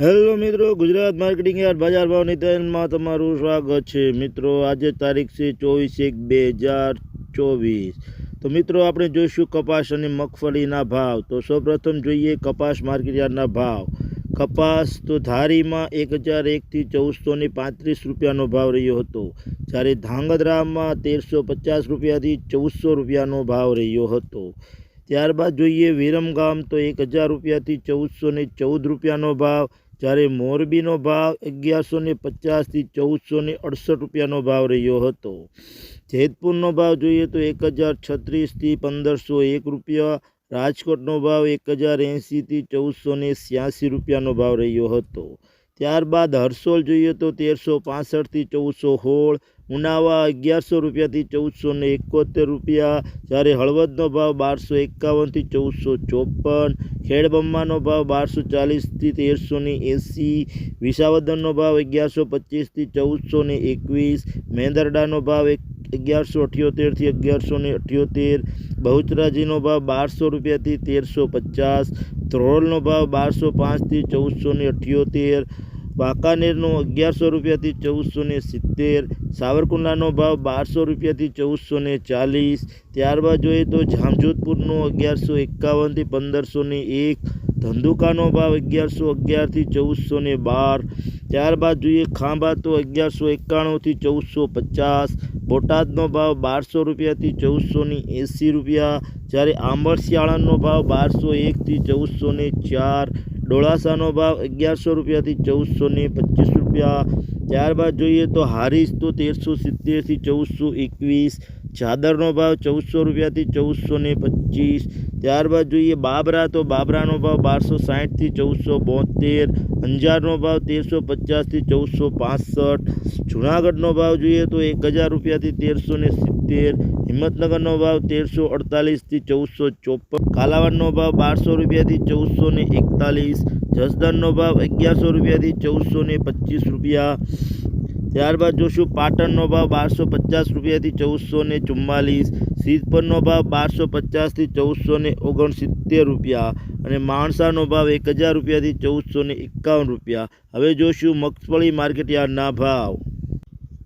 Hello મિત્રો, Gujarat marketing yard બજાર ભાવ નિદાનમાં તમારું સ્વાગત છે. મિત્રો, આજે તારીખ છે ચોવીસ એક બે હજાર ચોવીસ. તો મિત્રો, આપણે જોઈશું કપાસ અને મગફળીના ભાવ. તો સૌપ્રથમ જોઈએ કપાસ માર્કેટ યાર્ડના ભાવ. કપાસ તો ધારીમાં એક હજાર એકથી ચૌદસો ને પાંત્રીસ રૂપિયાનો ભાવ રહ્યો હતો. જ્યારે ધાંગધ્રામાં તેરસો પચાસ રૂપિયાથી ચૌદસો રૂપિયાનો ભાવ રહ્યો હતો. ત્યારબાદ જોઈએ વિરમગામ તો એક હજાર રૂપિયાથી ચૌદસો ને ચૌદ રૂપિયાનો ભાવ. જ્યારે મોરબીનો ભાવ અગિયારસો ને પચાસથી ચૌદસો ને અડસઠ રૂપિયાનો ભાવ રહ્યો હતો. જેતપુરનો ભાવ જોઈએ તો એક હજાર છત્રીસથી પંદરસો એક રૂપિયા, રાજકોટનો ભાવ એક હજાર એંશીથી ચૌદસો ને રૂપિયાનો ભાવ રહ્યો હતો. ત્યારબાદ હરસોલ જોઈએ તો તેરસો પાસઠથી ચૌદસો હોળ, ઉનાવા અગિયારસો રૂપિયાથી ચૌદસો ને એકોતેર રૂપિયા. જ્યારે હળવદનો ભાવ બારસો એકાવનથી ચૌદસો ચોપન ખેડબમ્માનો ભાવ બારસો ચાલીસથી તેરસો ને એંસી, વિસાવદનનો ભાવ અગિયારસો પચીસથી ચૌદસો ને એકવીસ, મેંદરડાનો ભાવ એક, અગિયારસો અઠ્યોતેરથી અગિયારસો ને અઠ્યોતેર, બહુચરાજીનો ભાવ બારસો રૂપિયાથી તેરસો પચાસ, ધ્રોળનો ભાવ બારસો પાંચથી ચૌદસો ને અઠ્યોતેર વાંકાનેરનો અગિયારસો રૂપિયાથી ચૌદસો ને સિત્તેર, સાવરકુંડલાનો ભાવ બારસો રૂપિયાથી ચૌદસો ને ચાલીસ, ત્યારબાદ જોઈએ તો જામજોધપુરનો અગિયારસો એકાવનથી પંદરસો ને એક, ધંધુકાનો ભાવ અગિયારસો અગિયારથી ચૌદસો ને બાર, ત્યારબાદ જોઈએ ખાંભા તો અગિયારસો એકાણુંથી ચૌદસો પચાસ, બોટાદનો ભાવ બારસો રૂપિયાથી ચૌદસો ને એંસી રૂપિયા, જ્યારે આંબરસિયાળાનો ભાવ બારસો એકથી ચૌદસો ને ચાર ડોળાસાનો ભાવ અગિયારસો રૂપિયાથી ચૌદસો ને પચીસ રૂપિયા. ત્યારબાદ જોઈએ તો હારીસ તો તેરસો સિત્તેરથી ચૌદસો એકવીસ. ચાદરનો ભાવ ચૌદસો રૂપિયાથી ચૌદસો ને પચીસ. ત્યારબાદ જોઈએ બાબરા તો બાબરાનો ભાવ બારસો સાહીઠથી ચૌદસો બોતેર. અંજારનો ભાવ તેરસો પચાસથી ચૌદસો પાસઠ. જુનાગઢનો ભાવ જોઈએ તો એક હજાર રૂપિયાથી તેરસો ને સિત્તેર. હિંમતનગરનો ભાવ તેરસો અડતાલીસથી ચૌદસો ચોપન કાલાવાડનો ભાવ બારસો રૂપિયાથી ચૌદસો ને એકતાલીસ, જસદણનો ભાવ અગિયારસો રૂપિયાથી ચૌદસો ને પચીસ રૂપિયા. ત્યારબાદ જોશું પાટણનો ભાવ બારસો પચાસ રૂપિયાથી ચૌદસો ને ચુમ્માલીસ, સિદ્ધપુરનો ભાવ બારસો પચાસથી ચૌદસો ને ઓગણસિત્તેર રૂપિયા અને માણસાનો ભાવ એક હજાર રૂપિયાથી ચૌદસો ને એકાવન રૂપિયા. હવે જોશું મગફળી માર્કેટ યાર્ડના ભાવ.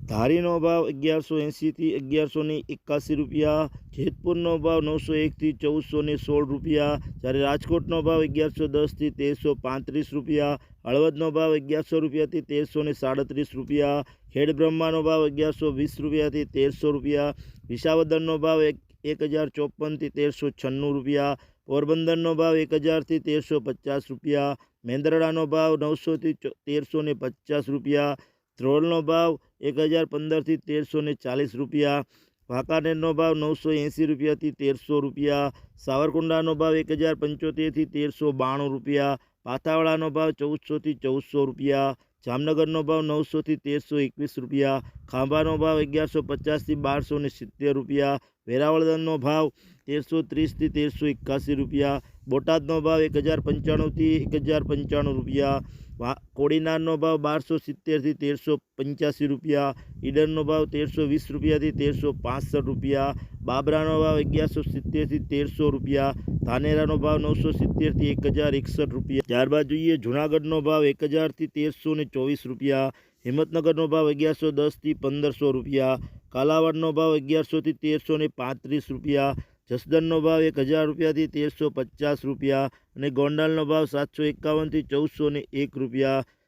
ધારીનો ભાવ અગિયારસો એંશીથી અગિયારસો ને એકાસી રૂપિયા, જેતપુરનો ભાવ નવસો એકથી ચૌદસો ને સોળ રૂપિયા, જ્યારે રાજકોટનો ભાવ અગિયારસો દસથી તેરસો પાંત્રીસ રૂપિયા, હળવદનો ભાવ અગિયારસો રૂપિયાથી તેરસો ને સાડત્રીસ રૂપિયા, ખેડબ્રહ્માનો ભાવ અગિયારસો વીસ રૂપિયાથી તેરસો રૂપિયા વિસાવદરનો ભાવ એક એક હજાર ચોપનથી તેરસો છન્નું રૂપિયા, પોરબંદરનો ભાવ એક હજારથી તેરસો પચાસ રૂપિયા, મેંદરડાનો ભાવ નવસોથી તેરસો ને પચાસ રૂપિયા ધ્રોળનો ભાવ એક હજાર પંદરથી તેરસો ને ચાલીસ રૂપિયા, વાંકાનેરનો ભાવ નવસો એંસી રૂપિયાથી તેરસો રૂપિયા, સાવરકુંડાનો ભાવ એક હજાર પંચોતેરથી તેરસો બાણું રૂપિયા પાથાવાડાનો ભાવ ચૌદસોથી ચૌદસો રૂપિયા જામનગરનો ભાવ નવસોથી તેરસો એકવીસ રૂપિયા, ખાંભાનો ભાવ અગિયારસો પચાસથી બારસો ને સિત્તેર રૂપિયા વેરાવળદનનો ભાવ તેરસો ત્રીસથી તેરસો એકાસી રૂપિયા, બોટાદનો ભાવ એક હજાર પંચાણુંથી એક હજાર પંચાણું રૂપિયા કોડીનારનો ભાવ બારસો સિત્તેરથી તેરસો પંચ્યાસી રૂપિયા, ઈડરનો ભાવ તેરસો વીસ રૂપિયાથી તેરસો પાસઠ રૂપિયા, બાબરાનો ભાવ અગિયારસો સિત્તેરથી તેરસો રૂપિયા, ધાનેરાનો ભાવ નવસો સિત્તેરથી એક હજાર એકસઠ રૂપિયા. ત્યારબાદ જોઈએ જુનાગઢનો ભાવ એક હજારથી તેરસો ને ચોવીસ રૂપિયા, હિંમતનગરનો ભાવ અગિયારસો દસથી પંદરસો રૂપિયા, કાલાવાડનો ભાવ અગિયારસોથી તેરસો ને પાંત્રીસ રૂપિયા જસદનનો ભાવ એક હજાર રૂપિયાથી તેરસો પચાસ રૂપિયા અને ગોંડલનો ભાવ સાતસો એકાવનથી ચૌદસો ને એક રૂપિયા.